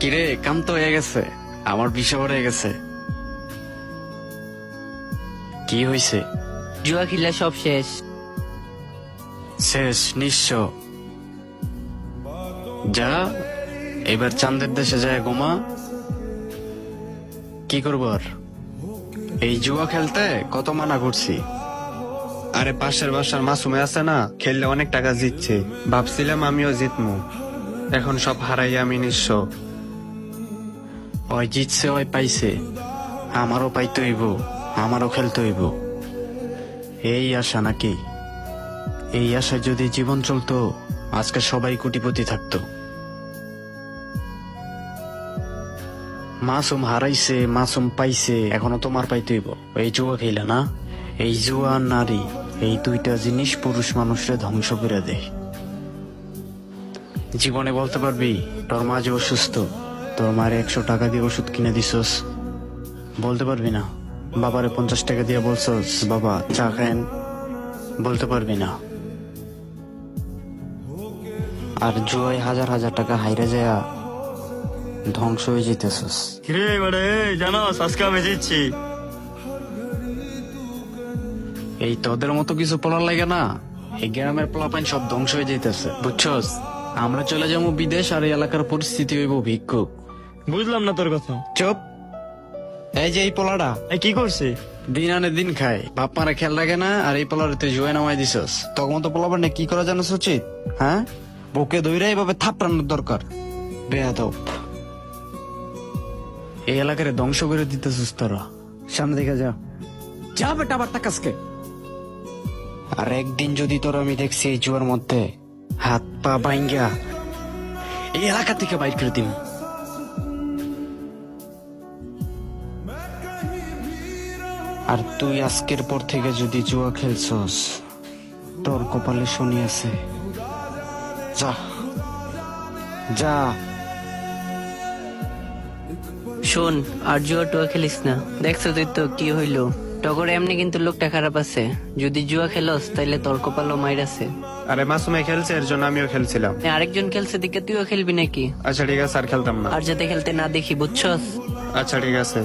কিরে কাম তো হয়ে গেছে। আমার বিষয় হয়ে গেছে। কি হয়েছে জুয়া খেলা সব শেষ। শেষ নিঃস্ব। যা এবার চাঁদের দেশে যায় গোমা কি করব আর? এই জুয়া খেলতে কত মানা করছি। আরে পাশের বাসার মাসুমে আছে না খেললে অনেক টাকা জিতছে। ভাবছিলাম আমিও জিতমু। এখন সব হারাই আমি নিঃস্ব। ওই জিতছে ওই পাইছে আমারও পাইতে হইব, আমারও খেলতে হইব। এই আশা নাকি? এই আশায় যদি জীবন চলতো, আজকে সবাই কোটিপতি থাকতো। মাসুম হারাইছে, মাসুম পাইছে, এখনও তোমার পাইতে হইব। এই জুয়া খেলা না? এই জুয়া নারী, এই দুইটা জিনিস পুরুষ মানুষরে ধ্বংস করে দেয়। জীবনে বলতে পারবি, তোর মা যে অসুস্থ। তোর মায়ের একশো টাকা দিয়ে ওষুধ কিনে দিছস। বলতে পারবি না। বাবারে পঞ্চাশ টাকা দিয়ে বলছস বাবা চা খায়েন। বলতে পারবি না। আর জুয়ায় হাজার হাজার টাকা হাইরে যায় ধ্বংস হয়ে যেতেছস। কিরে এবারে জানোস আজকে আমি জিতছি। এই তোদের মতো কিছু পড়ার লাগে না? এই গ্রামের পোলাপাইন সব ধ্বংস হয়ে যেতেছে বুঝছস? আমরা চলে যাব বিদেশ আর এই এলাকার পরিস্থিতি হইব ভিক্ষুক। বুঝলাম না তোর কথা। চুপ। এই যে এই পোলাটা। কি করছে দিন আনে দিন খায়। বাপ মারা খেয়াল রাখে না আর এই পোলার তুই জুয়ে নামাই দিছস। তখন তো পোলাবার না কি করা জানাস উচিত হ্যাঁ? বুকে দইরা এইভাবে থাপড়ানোর দরকার। বেয়াদব। এই এলাকারে ধ্বংস করে দিতেছিস তোরা। সামনে দিকে যা। যা বেটা আবার তাকাসকে। আর একদিন যদি তোর আমি দেখছি এই জুয়ার মধ্যে হাত পা বাইঙ্গা এই এলাকা থেকে বাইর করে দিন আর তুই আজকের পর থেকে যদি জুয়া খেলছস তোর কপালে শনি আছে। যা। যা। শোন আর জুয়া টুয়া খেলিস না। দেখছ তুই তো কি হইল। টগর এমনি কিন্তু লোকটা খারাপ আছে। যদি জুয়া খেলস তাইলে তোর কপালও মাইর আছে। আরে মাসুমে খেলছে এর জন্য আমিও খেলছিলাম। আরেকজন খেলছে দিকে তুইও খেলবি নাকি? আচ্ছা ঠিক আছে আর খেলতাম না। আর যাতে খেলতে না দেখি বুঝছস? আচ্ছা ঠিক আছে।